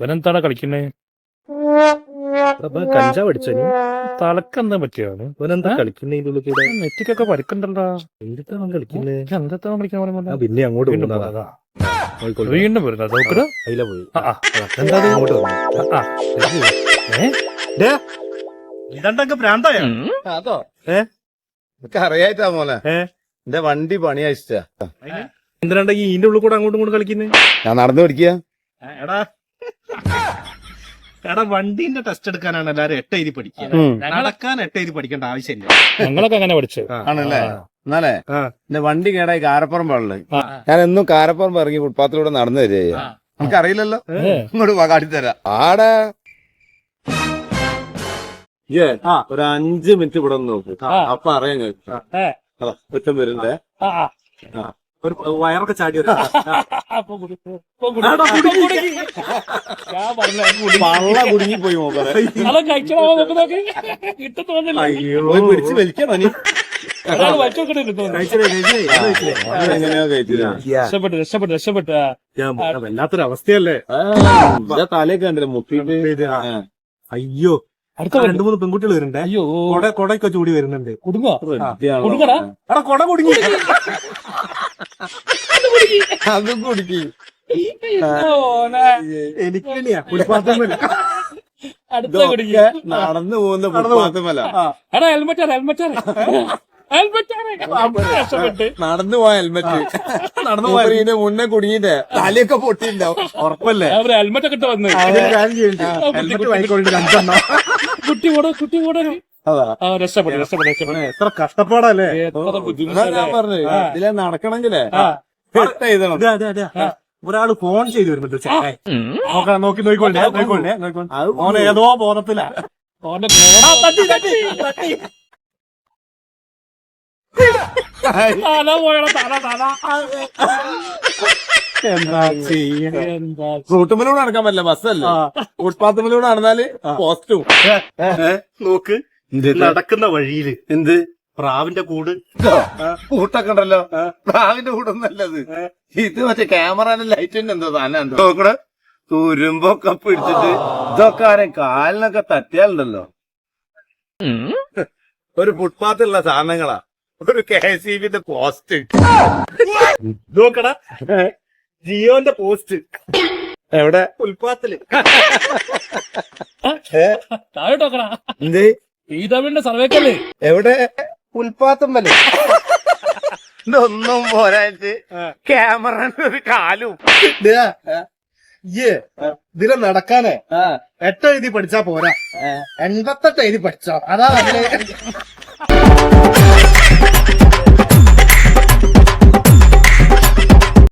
ഇവനെന്താടാ കളിക്കുന്നേ? കഞ്ചാവ് അടിച്ചു നീ തലക്കെന്താ പറ്റിയാണ് ഇവനെന്താ കളിക്കുന്നേ കൂടെ? നെറ്റിക്കൊക്കെ പരിക്കണ്ടല്ലോ എന്തിട്ടാണ് കളിക്കുന്നേ? എന്താ കളിക്കുന്ന ആ പിന്നെ അങ്ങോട്ട് പോകുന്നതാ. വീണ്ടും നോക്കടാ അതില പോയി. എന്താ വന്നു. അതോ? ഏ? അറിയായിട്ടാ മോനെ? എന്റെ വണ്ടി പണി അയച്ചാ എന്തിനാണ്ട ഈ ഇതിന്റെ ഉള്ളിൽ കൂടെ അങ്ങോട്ടും ഇങ്ങോട്ടും കളിക്കുന്നേ? ഞാൻ നടന്നു പിടിക്കുക എടാ. എടാ വണ്ടീന്റെ ടെസ്റ്റ് എടുക്കാനാണ് എല്ലാരും എട്ട് എഴുതി പഠിക്കുക. നടക്കാൻ എട്ട് എഴുതി പഠിക്കേണ്ട ആവശ്യമില്ല. ഞങ്ങളൊക്കെ അങ്ങനെ പഠിച്ചു. ആണല്ലേ? എന്നാലേ. എന്റെ വണ്ടി കേടായി കാരപ്പുറം പാടില്ല ഞാൻ എന്നും കാരപ്പുറം ഇറങ്ങി ഫുട്പാത്തിലൂടെ നടന്നു തരിക നമുക്കറിയില്ലല്ലോ. ഇങ്ങോട്ട് വാ, കാട്ടിത്തരാം. ആടെ. ഒരു അഞ്ചു മിനിറ്റ് ഇവിടെ നോക്കൂ. അപ്പൊ അറിയാൻ കഴിച്ചു ഒറ്റം വരുന്നേ. ആ, ആ. ഒരു വയറൊക്കെ ചാടി വരും. കുടുങ്ങി പോയി നോക്കാതെ നോക്ക് നോക്ക്. കിട്ടു തോന്നില്ല. അയ്യോ. പോയി പിടിച്ച് വലിക്കണോ നീ. വല്ലാത്തൊരു അവസ്ഥയല്ലേ തലയൊക്കെ കണ്ടില്ല ആ. അയ്യോ. അടുത്ത രണ്ടു മൂന്ന് പെൺകുട്ടികൾ വരുന്നുണ്ട്. അയ്യോ. കൊട കൊടയൊക്കെ ചൂടി വരുന്നുണ്ട്. കുടുങ്ങോ. കുടുങ്ങടാ? കൊട കുടുങ്ങി. അതും കുടുക്കി. എനിക്ക് തന്നെയാ അടുത്ത നടന്നു പോകുന്ന ഫുട്പാത്തുമല്ല എടാ ഹെൽമെറ്റ് ഹെൽമെറ്റ് നടന്നു പോയ ഹെൽമെറ്റ് നടന്നു പോയ മുന്നേ കുടുങ്ങിട്ടേ തലയൊക്കെ പൊട്ടിയിട്ടുണ്ടാവും. ഉറപ്പല്ലേ? ഹെൽമെറ്റ് ഒക്കെ ഇട്ട് വന്ന്. ഹെൽമെറ്റ് കുട്ടി കൂടെ കുട്ടി കൂടെ. അതാ. രക്ഷപ്പെടും രക്ഷപ്പെട്ടു രക്ഷപ്പെട്ടു എത്ര കഷ്ടപ്പാടല്ലേ? ഞാൻ പറഞ്ഞു ഇതിലെ നടക്കണെങ്കിലേ ഒരാൾ ഫോൺ ചെയ്തു ഏയ്. നോക്കാം നോക്കി നോക്കിക്കൊണ്ടേ നോക്കിക്കൊണ്ടേ നോക്കിക്കൊണ്ടേ ഓനെ ഏതോ ബോധത്തിലാ. എന്താ ചെയ്യ റൂട്ടുമ്പിലൂടെ നടക്കാൻ പറ്റില്ല ബസ്സല്ലേ? ഫുട്പാത്തുമ്പിലൂടെ നടന്നാൽ പോസ്റ്റും. നോക്ക്. നടക്കുന്ന വഴിയിൽ. എന്ത്? പ്രാവിന്റെ കൂട്. കൂട്ടൊക്കെ ഉണ്ടല്ലോ. പ്രാവിന്റെ കൂടൊന്നല്ലത് ഇത് മറ്റേ ലൈറ്റ് ലൈറ്റിന്റെ എന്തോ സാധനം നോക്കണ തുരുമ്പൊക്കെ പിടിച്ചിട്ട് ഇതൊക്കെ ആരെ കാലിനൊക്കെ തട്ടിയാലുണ്ടല്ലോ. ഒരു ഫുട്പാത്തുള്ള സാധനങ്ങളാ. ഒരു കെ സി ബിന്റെ പോസ്റ്റ് നോക്കടാ. ജിയോന്റെ പോസ്റ്റ് എവിടെ? ഉൽപാത്തിൽ താഴെ നോക്കണ എന്ത്? ഈ തമിഴിന്റെ സർവേക്കല്ലേ? എവിടെ? ഉൽപാത്തമ്പൽ ഇതൊന്നും പോരായിട്ട് ക്യാമറ ഒരു കാലും. ഇതിലെ നടക്കാനേ എട്ട് എഴുതി പഠിച്ചാ പോരാ. എൺപത്തെട്ട് എഴുതി പഠിച്ചോ. അതാ